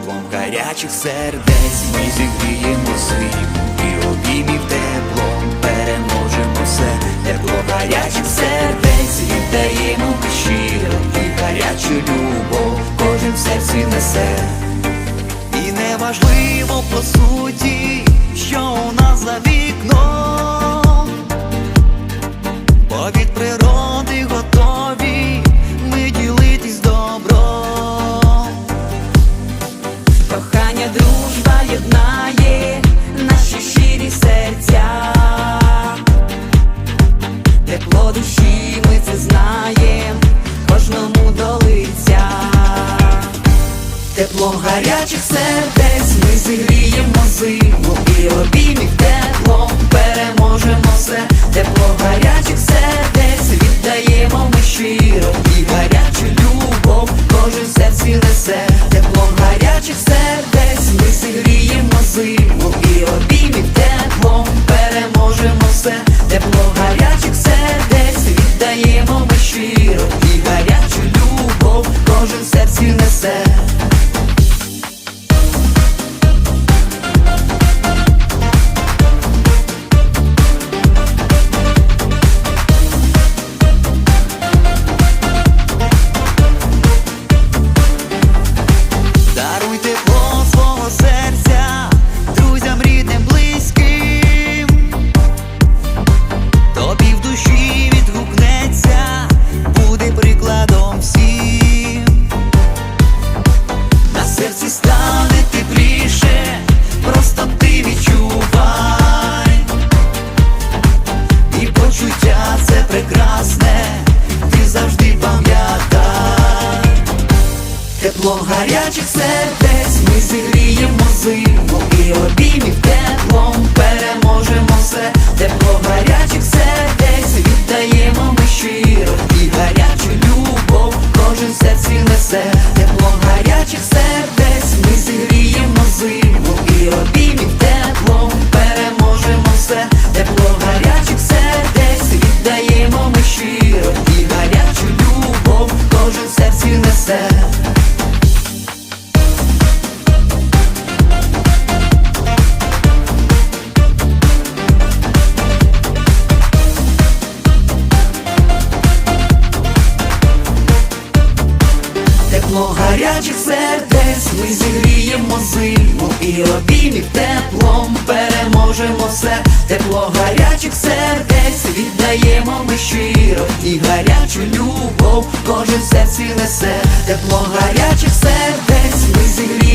теплом гарячих сердець. Ми зігріємо світ і обіймів теплом переможемо все, тепло гарячих сердець. Віддаємо щиро і гарячу любов. Кожен в серці несе. І неважливо по суті, душі ми це знаєм, кожному до лиця. Тепло гарячих сердець ми зігріємо зиму і обіймів теплом. Переможемо все, кожен в серці несе. Почуття це прекрасне, ти завжди пам'ятай. Тепло гарячих сердець ми зігріємо зиму і обіймів теплом переможемо все, тепло гарячих сердець віддаємо ми щиро і гарячу любов кожен серці несе, Тепло гарячих сердець ми зігріємо зиму і обіймів теплом переможемо все, тепло гарячих сердець віддаємо ми щиро і гарячу любов кожен серці несе, тепло гарячих сердець ми зігріємо